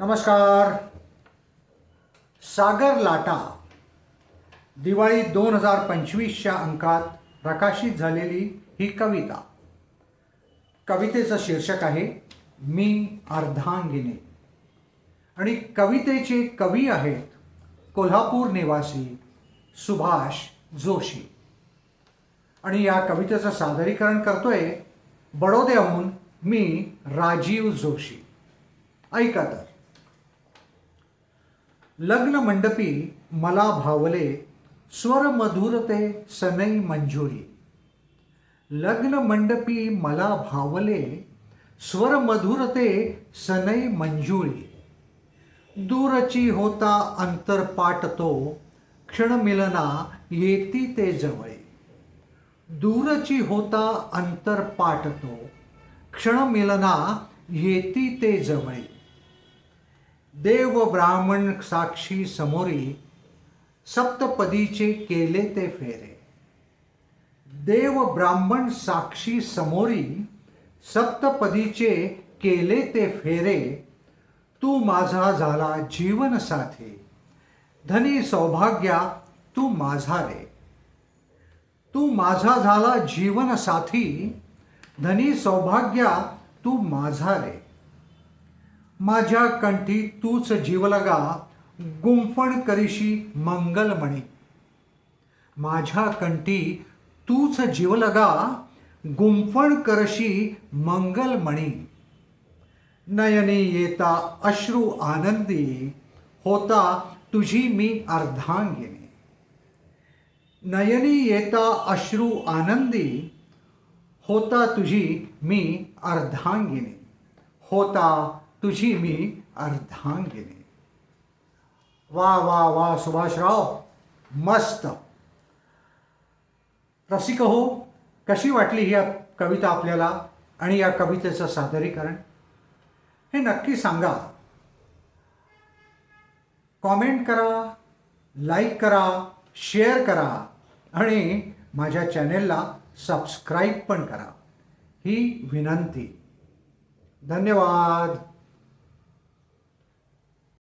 नमस्कार. सागर लाटा दिवाळी दोन हजार पंचवीसच्या अंकात प्रकाशित झालेली ही कविता. कवितेचं शीर्षक आहे मी अर्धांगिनी. आणि कवितेचे कवी आहेत कोल्हापूर निवासी सुभाष जोशी. आणि या कवितेचं सादरीकरण करतोय बडोद्याहून मी राजीव जोशी. ऐका तर. लग्न मंडपी मला भावले स्वर मधुरते सनई मंजुरी. लग्न मंडपी मला भावले स्वर मधुरते सनई मंजुळी दूरची होता अंतर तो क्षण मिलना येती ते जवळे. दूरची होता अंतरपाट तो क्षण मिलना येती ते जवळे. देव ब्राह्मण साक्षी समोरी सप्तपदीचे केले ते फेरे. देव ब्राह्मण साक्षी समोरी सप्तपदीचे केले ते फेरे. तू माझा झाला जीवन साथी. धनी सौभाग्या तू माझा रे. तू माझा झाला जीवन साथी. धनी सौभाग्या तू माझा रे. माझ्या कंठी तूच जीवलगा गुंफण करीशी मंगलमणी माझ्या कंठी तूच जीवलगा गुंफण करशी मंगलमणी नयनी येता अश्रू आनंदी होता तुझी मी अर्धांगिनी. नयनी येता अश्रू आनंदी होता तुझी मी अर्धांगिनी. होता तुझी मी अर्धांगिनी. वा वा वा सुभाषराव मस्त. रसिक हो कशी वाटली ही कविता आपल्याला आणि या कवितेचं सादरीकरण? हे नक्की सांगा. कॉमेंट करा लाईक करा शेअर करा आणि माझ्या चॅनेलला सबस्क्राईब पण करा. ही विनंती. धन्यवाद.